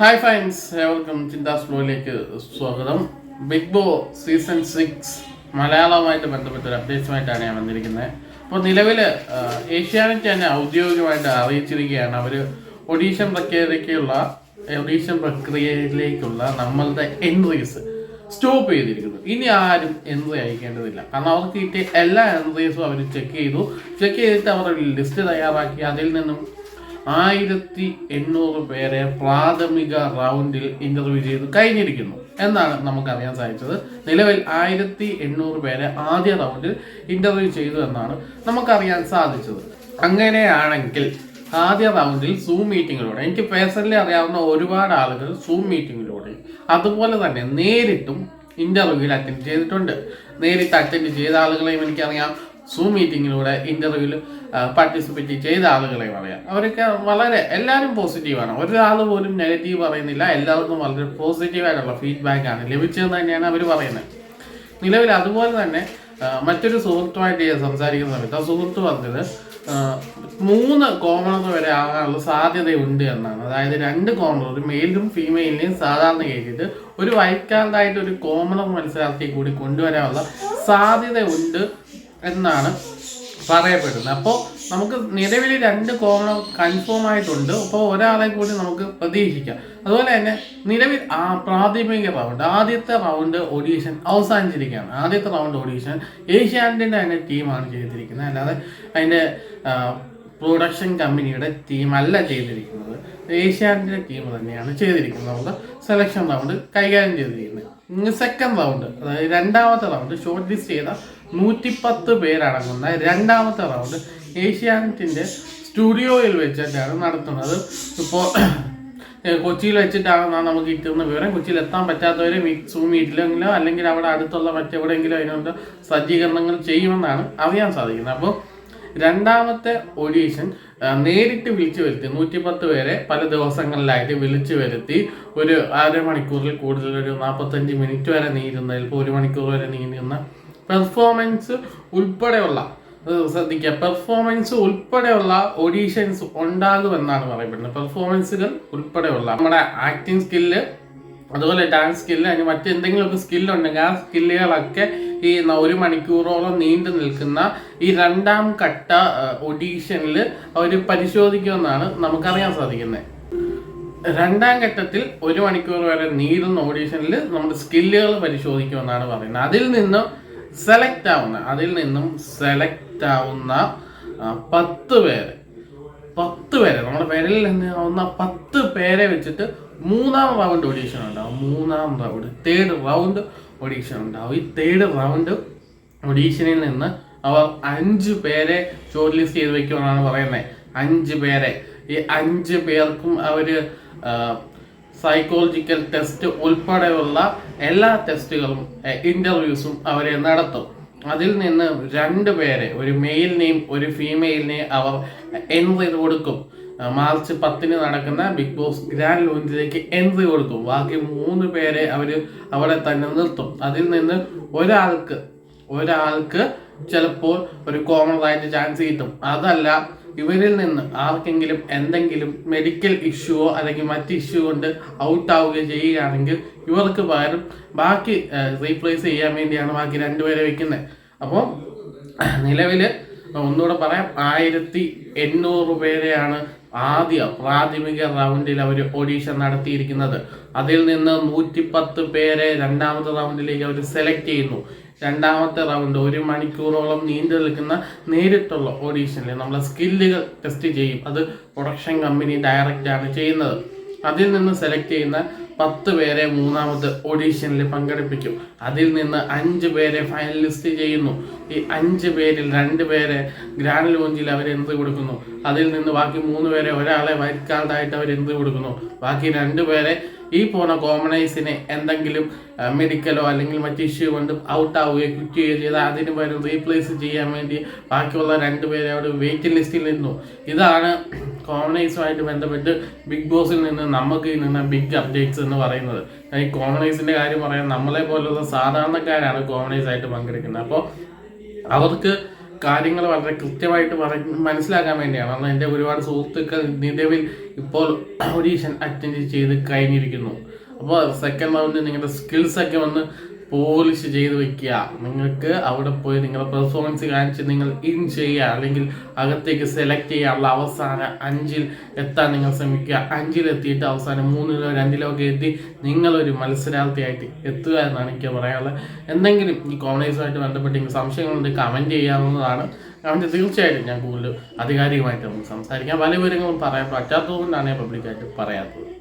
Hi finds ഏവർക്കും ചിന്താസ് സ്ലോയിലേക്ക് സ്വാഗതം. Big ബോ സീസൺ സിക്സ് മലയാളവുമായിട്ട് ബന്ധപ്പെട്ട ഒരു അപ്ഡേറ്റ്സുമായിട്ടാണ് ഞാൻ വന്നിരിക്കുന്നത്. അപ്പോൾ നിലവിൽ ഏഷ്യാനെറ്റ് തന്നെ ഔദ്യോഗികമായിട്ട് അറിയിച്ചിരിക്കുകയാണ്. അവർ ഒഡീഷൻ പ്രക്രിയയിലേക്കുള്ള ഒഡീഷൻ പ്രക്രിയയിലേക്കുള്ള നമ്മളുടെ എൻട്രീസ് സ്റ്റോപ്പ് ചെയ്തിരിക്കുന്നു. ഇനി ആരും എൻട്രി അയക്കേണ്ടതില്ല. കാരണം അവർക്ക് കിട്ടിയ എല്ലാ എൻട്രീസും അവർ ചെക്ക് ചെയ്തു. ചെക്ക് ചെയ്തിട്ട് അവർ ലിസ്റ്റ് തയ്യാറാക്കി. അതിൽ നിന്നും ആയിരത്തി എണ്ണൂറ് പേരെ പ്രാഥമിക റൗണ്ടിൽ ഇന്റർവ്യൂ ചെയ്ത് കഴിഞ്ഞിരിക്കുന്നു. എന്നാണ് നമുക്കറിയാൻ സാധിച്ചത്. നിലവിൽ ആയിരത്തി എണ്ണൂറ് പേരെ ആദ്യ റൗണ്ടിൽ ഇന്റർവ്യൂ ചെയ്തു എന്നാണ് നമുക്കറിയാൻ സാധിച്ചത്. അങ്ങനെയാണെങ്കിൽ ആദ്യ റൗണ്ടിൽ സൂം മീറ്റിങ്ങിലൂടെ എനിക്ക് പേഴ്സണലി അറിയാവുന്ന ഒരുപാട് ആളുകൾ സൂം മീറ്റിങ്ങിലൂടെ അതുപോലെ തന്നെ നേരിട്ടും ഇന്റർവ്യൂവിൽ അറ്റൻഡ് ചെയ്തിട്ടുണ്ട്. നേരിട്ട് അറ്റൻഡ് ചെയ്ത ആളുകളെയും എനിക്കറിയാം. സൂം മീറ്റിങ്ങിലൂടെ ഇന്റർവ്യൂവിൽ പാർട്ടിസിപ്പേറ്റ് ചെയ്ത ആളുകളെ പറയാം. അവരൊക്കെ വളരെ എല്ലാവരും പോസിറ്റീവാണ് ഒരാൾ പോലും നെഗറ്റീവ് പറയുന്നില്ല. എല്ലാവർക്കും വളരെ പോസിറ്റീവായിട്ടുള്ള ഫീഡ്ബാക്ക് ആണ് ലഭിച്ചതെന്ന് തന്നെയാണ് അവർ പറയുന്നത്. നിലവിൽ അതുപോലെ തന്നെ മറ്റൊരു സുഹൃത്തുമായിട്ട് ഞാൻ സംസാരിക്കുന്ന സമയത്ത് ആ സുഹൃത്ത് പറഞ്ഞത് മൂന്ന് കോമണർ വരെ ആകാനുള്ള സാധ്യതയുണ്ട് എന്നാണ്. അതായത് രണ്ട് കോമണർ മെയിലും ഫീമെയിലിനെയും സാധാരണ കയറ്റിയിട്ട് ഒരു വൈറ്റ് കാർഡായിട്ട് ഒരു കോമണർ മത്സരാർത്ഥിയെ കൂടി കൊണ്ടുവരാനുള്ള സാധ്യത ഉണ്ട് എന്നാണ് പറയപ്പെടുന്നത്. അപ്പോൾ നമുക്ക് നിലവിൽ രണ്ട് കോമൺ കൺഫേം ആയിട്ടുണ്ട്. അപ്പോൾ ഒരാളെ കൂടി നമുക്ക് പ്രതീക്ഷിക്കാം. അതുപോലെ തന്നെ നിലവിൽ ആ പ്രാഥമിക റൗണ്ട് ആദ്യത്തെ റൗണ്ട് ഓഡീഷൻ അവസാനിച്ചിരിക്കുകയാണ്. ആദ്യത്തെ റൗണ്ട് ഓഡീഷൻ ഏഷ്യാനെറ്റിന്റെ തന്നെ ടീമാണ് ചെയ്തിരിക്കുന്നത്. അല്ലാതെ അതിന്റെ പ്രൊഡക്ഷൻ കമ്പനിയുടെ ടീമല്ല ചെയ്തിരിക്കുന്നത്. ഏഷ്യാനെറ്റിന്റെ ടീം തന്നെയാണ് ചെയ്തിരിക്കുന്നത്. നമുക്ക് സെലക്ഷൻ റൗണ്ട് കൈകാര്യം ചെയ്തിരിക്കുന്നത്. സെക്കൻഡ് റൗണ്ട് അതായത് രണ്ടാമത്തെ റൗണ്ട് ഷോർട്ട് ലിസ്റ്റ് ചെയ്ത നൂറ്റിപ്പത്ത് പേരടങ്ങുന്ന രണ്ടാമത്തെ റൗണ്ട് ഏഷ്യാനെറ്റിന്റെ സ്റ്റുഡിയോയിൽ വെച്ചിട്ടാണ് നടത്തുന്നത്. ഇപ്പോൾ കൊച്ചിയിൽ വെച്ചിട്ടാണെന്നാണ് നമുക്ക് കിട്ടുന്ന വിവരം. കൊച്ചിയിൽ എത്താൻ പറ്റാത്തവരെ സൂം മീറ്റിലെങ്കിലോ അല്ലെങ്കിൽ അവിടെ അടുത്തുള്ള മറ്റെവിടെയെങ്കിലും അതിനുള്ള സജ്ജീകരണങ്ങൾ ചെയ്യുമെന്നാണ് അറിയാൻ സാധിക്കുന്നത്. അപ്പോൾ രണ്ടാമത്തെ ഓഡീഷൻ നേരിട്ട് വിളിച്ചു വരുത്തി. നൂറ്റിപ്പത്ത് പേരെ പല ദിവസങ്ങളിലായിട്ട് വിളിച്ചു വരുത്തി. ഒരു അരമണിക്കൂറിൽ കൂടുതൽ ഒരു നാൽപ്പത്തഞ്ച് മിനിറ്റ് വരെ നീരുന്ന ചിലപ്പോൾ ഒരു മണിക്കൂർ വരെ നീങ്ങുന്ന പെർഫോമൻസ് ഉൾപ്പെടെയുള്ള ശ്രദ്ധിക്കുക. പെർഫോമൻസ് ഉൾപ്പെടെയുള്ള ഓഡീഷൻസ് ഉണ്ടാകുമെന്നാണ് പറയപ്പെടുന്നത്. പെർഫോമൻസുകൾ ഉൾപ്പെടെയുള്ള നമ്മുടെ ആക്ടിങ് സ്കില്ല് അതുപോലെ ഡാൻസ് സ്കില്ല് അതിന് മറ്റെന്തെങ്കിലുമൊക്കെ സ്കില്ലുണ്ടെങ്കിൽ ആ സ്കില്ലുകളൊക്കെ ഈ ഒരു മണിക്കൂറോളം നീണ്ടു നിൽക്കുന്ന ഈ രണ്ടാം ഘട്ട ഒഡീഷനിൽ അവർ പരിശോധിക്കുമെന്നാണ് നമുക്കറിയാൻ സാധിക്കുന്നത്. രണ്ടാം ഘട്ടത്തിൽ ഒരു മണിക്കൂർ വരെ നീളുന്ന ഓഡീഷനിൽ നമ്മുടെ സ്കില്ലുകൾ പരിശോധിക്കുമെന്നാണ് പറയുന്നത്. അതിൽ നിന്നും സെലക്ട് ആവുന്ന അതിൽ നിന്നും സെലക്ട് ആവുന്ന പത്ത് പേര്. പത്ത് പേരെ. നമ്മുടെ പേരിൽ നിന്ന് ആവുന്ന പത്ത് പേരെ വെച്ചിട്ട് മൂന്നാം റൗണ്ട് ഓഡീഷൻ ഉണ്ടാവും. മൂന്നാം റൗണ്ട് തേർഡ് റൗണ്ട് ഓഡീഷൻ ഉണ്ടാവും. ഈ തേർഡ് റൗണ്ട് ഓഡീഷനിൽ നിന്ന് അവർ അഞ്ച് പേരെ ഷോർട്ട് ലിസ്റ്റ് ചെയ്ത് വെക്കുമെന്നാണ് പറയുന്നത് അഞ്ച് പേരെ. ഈ അഞ്ച് പേർക്കും അവർ സൈക്കോളജിക്കൽ ടെസ്റ്റ് ഉൾപ്പെടെയുള്ള എല്ലാ ടെസ്റ്റുകളും ഇന്റർവ്യൂസും അവരെ നടത്തും. അതിൽ നിന്ന് രണ്ട് പേരെ ഒരു മെയിലിനെയും ഒരു ഫീമെയിലിനെയും അവർ എൻട്രി കൊടുക്കും. മാർച്ച് പത്തിന് നടക്കുന്ന ബിഗ് ബോസ് ഗ്രാൻഡ് ലോഞ്ചിലേക്ക് എൻട്രി കൊടുക്കും. ബാക്കി മൂന്ന് പേരെ അവർ അവിടെ തന്നെ നിർത്തും. അതിൽ നിന്ന് ഒരാൾക്ക് ഒരാൾക്ക് ചിലപ്പോൾ ഒരു കോമൺ ആയിട്ട് ചാൻസ് കിട്ടും. അതല്ല ഇവരിൽ നിന്ന് ആർക്കെങ്കിലും എന്തെങ്കിലും മെഡിക്കൽ ഇഷ്യൂവോ അല്ലെങ്കിൽ മറ്റ് ഇഷ്യൂ കൊണ്ട് ഔട്ട് ആവുകയോ ചെയ്യുകയാണെങ്കിൽ ഇവർക്ക് പകരം ബാക്കി റീപ്ലേസ് ചെയ്യാൻ വേണ്ടിയാണ് ബാക്കി രണ്ടുപേരെ വെക്കുന്നത്. അപ്പോൾ നിലവിൽ ഒന്നുകൂടെ പറയാം ആയിരത്തി എണ്ണൂറ് പേരെയാണ് ആദ്യ പ്രാഥമിക റൗണ്ടിൽ അവർ ഓഡീഷൻ നടത്തിയിരിക്കുന്നത്. അതിൽ നിന്ന് നൂറ്റിപ്പത്ത് പേരെ രണ്ടാമത്തെ റൗണ്ടിലേക്ക് അവർ സെലക്ട് ചെയ്യുന്നു. രണ്ടാമത്തെ റൗണ്ട് ഒരു മണിക്കൂറോളം നീണ്ടു നിൽക്കുന്ന നേരിട്ടുള്ള ഓഡീഷനിൽ നമ്മളെ സ്കില്ലുകൾ ടെസ്റ്റ് ചെയ്യും. അത് പ്രൊഡക്ഷൻ കമ്പനി ഡയറക്റ്റ് ആണ് ചെയ്യുന്നത്. അതിൽ നിന്ന് സെലക്ട് ചെയ്യുന്ന പത്ത് പേരെ മൂന്നാമത് ഓഡീഷനിൽ പങ്കെടുപ്പിക്കും. അതിൽ നിന്ന് അഞ്ച് പേരെ ഫൈനലിസ്റ്റ് ചെയ്യുന്നു. ഈ അഞ്ച് പേരിൽ രണ്ട് പേരെ ഗ്രാൻഡ് ലോഞ്ചിൽ അവർ എന്ത് കൊടുക്കുന്നു? അതിൽ നിന്ന് ബാക്കി മൂന്ന് പേരെ ഒരാളെ വൈറ്റ് കാർഡായിട്ട് അവർ എന്ത് കൊടുക്കുന്നു? ബാക്കി രണ്ട് പേരെ ഈ പോണ കോമണൈസിനെ എന്തെങ്കിലും മെഡിക്കലോ അല്ലെങ്കിൽ മറ്റ് ഇഷ്യൂ കൊണ്ട് ഔട്ട് ആവുകയോ ക്വിറ്റ് ചെയ്യുകയോ ചെയ്താൽ അതിന് പകരം റീപ്ലേസ് ചെയ്യാൻ വേണ്ടി ബാക്കിയുള്ള രണ്ട് പേരെ അവിടെ വെയിറ്റിംഗ് ലിസ്റ്റിൽ നിന്നു. ഇതാണ് കോമണൈസുമായിട്ട് ബന്ധപ്പെട്ട് ബിഗ് ബോസിൽ നിന്ന് നമുക്ക് നിന്ന് ബിഗ് അപ്ഡേറ്റ്സ് എന്ന് പറയുന്നത്. ഈ കോമണൈസിന്റെ കാര്യം പറയാൻ നമ്മളെ പോലുള്ള സാധാരണക്കാരാണ് കോമണൈസ് ആയിട്ട് പങ്കെടുക്കുന്നത്. അപ്പോൾ അവർക്ക് കാര്യങ്ങൾ വളരെ കൃത്യമായിട്ട് മനസ്സിലാക്കാൻ വേണ്ടിയാണ്. കാരണം എന്റെ ഒരുപാട് സുഹൃത്തുക്കൾ നിലവിൽ ഇപ്പോൾ ഓഡീഷൻ അറ്റൻഡ് ചെയ്ത് കഴിഞ്ഞിരിക്കുന്നു. അപ്പോൾ സെക്കൻഡ് റൗണ്ടിൽ നിങ്ങളുടെ സ്കിൽസ് ഒക്കെ ഒന്ന് പോളിഷ് ചെയ്ത് വെക്കുക. നിങ്ങൾക്ക് അവിടെ പോയി നിങ്ങളുടെ പെർഫോമൻസ് കാണിച്ച് നിങ്ങൾ ഇൻ ചെയ്യുക. അല്ലെങ്കിൽ അകത്തേക്ക് സെലക്ട് ചെയ്യാനുള്ള അവസാനം അഞ്ചിൽ എത്താൻ നിങ്ങൾ ശ്രമിക്കുക. അഞ്ചിൽ എത്തിയിട്ട് അവസാനം മൂന്നിലോ രണ്ടിലോ ഒക്കെ എത്തി നിങ്ങളൊരു മത്സരാർത്ഥിയായിട്ട് എത്തുക എന്നാണ് എനിക്ക് പറയാനുള്ളത്. എന്തെങ്കിലും ഈ കോമഡീസുമായിട്ട് ബന്ധപ്പെട്ട് നിങ്ങൾക്ക് സംശയങ്ങളുണ്ട് കമന്റ് ചെയ്യാവുന്നതാണ്. കമന്റ് തീർച്ചയായിട്ടും ഞാൻ കൂടുതൽ ആധികാരികമായിട്ട് നമുക്ക് സംസാരിക്കാം. പല വിവരങ്ങളും പറയാൻ പറ്റാത്തതുകൊണ്ടാണ് ഞാൻ പബ്ലിക്കായിട്ട് പറയാത്തത്.